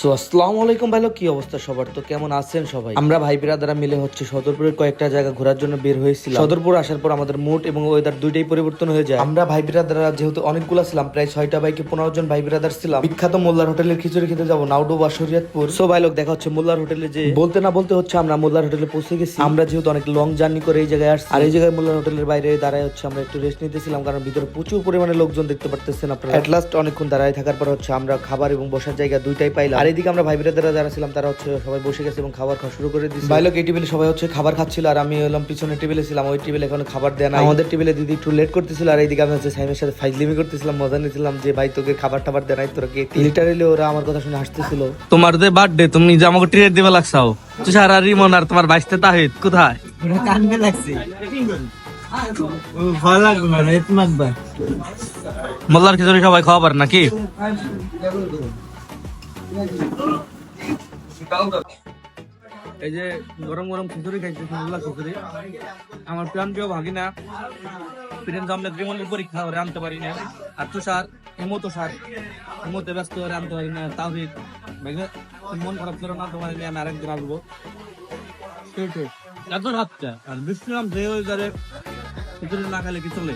So আসসালামু আলাইকুম ভাইলো, কি অবস্থা সবার? তো কেমন আছেন সবাই? আমরা ভাই বিরাদারা মিলে হচ্ছে সদরপুরের কয়েকটা জায়গা ঘোরার জন্য বের হয়েছিলাম। সদরপুর আসার পর আমাদের মুড এবং ওয়েদার দুইটাই পরিবর্তন হয়ে যায়। আমরা ভাই বিরাদারা যেহেতু অনেকগুলো ছিলাম, প্রায় ছয়টা বাইকে পনেরো জন ভাই বিরাদার ছিলাম। বিখ্যাত মোল্লার হোটেলের খিচুড়ি খেতে যাব, নাউডো বা শরীয়তপুর। সো ভাই লোক দেখা হচ্ছে মোল্লার হোটেলে যে বলতে না বলতে হচ্ছে আমরা মোল্লার হোটেলে পৌঁছে গেছি। আমরা যেহেতু অনেক লং জার্নি করে এই জায়গায় আসছি। আর এই জায়গায় মোল্লার হোটেলের বাইরে দাঁড়ায় হচ্ছে আমরা একটু রেস্ট নিতেছিলাম, কারণ ভিতরে প্রচুর পরিমাণে লোকজন দেখতে পারতেছেন আপনারা। লাস্ট অনেকক্ষণ দাঁড়ায় থাকার পর হচ্ছে আমরা খাবার এবং বসার জায়গা দুইটাই পাইলাম। আর এদিকে আমরা ভাই বিরাদারা যারা ছিলাম তারা হচ্ছে সবাই বসে গেছে এবং খাবার খাওয়া শুরু করে দিয়েছে ভাই লোক এই টেবিলে সবাই হচ্ছে খাবার খাচ্ছিল আর আমি হলাম পিছনের টেবিলে ছিলাম ওই টেবিলে এখন খাবার দেয় না আমাদের টেবিলে দিদি একটু লেট করতেছিল আর এইদিকে আমি হচ্ছে সাইমের সাথে ফাইজলিমি করতেছিলাম মজা নিয়েছিলাম যে ভাই তোকে খাবার টাবার দেয় নাই তোরা কে? লিটারেলি ওরা আমার কথা শুনে হাসতেছিল। তোমার যে বার্থডে তুমি যে আমাকে ট্রিট দিবে লাগছাও। তুষার আর রিমন আর তোমার বাইশতে তাহিদ কোথায়? কানবে লাগছে। মোল্লার খিচুড়ি সবাই খাওয়াবার নাকি? এই যে গরম গরম খিচুড়ি খাইছে মোল্লা খিচুড়ি। আমার প্রাণ প্রিয় ভাগিনা প্রিন্স আমলেট রিমনের পরীক্ষা করে আনতে পারি না আর তো তুষার হেমো তুষার হেমোতে ব্যস্ত করে আনতে পারি না ভাইগা, মন খারাপ করো না তোমার নিয়ে আমি আরেকদিন আসব। এত রাতটা আর নাম যে ওই খিচুড়ি না খেলে কি চলে?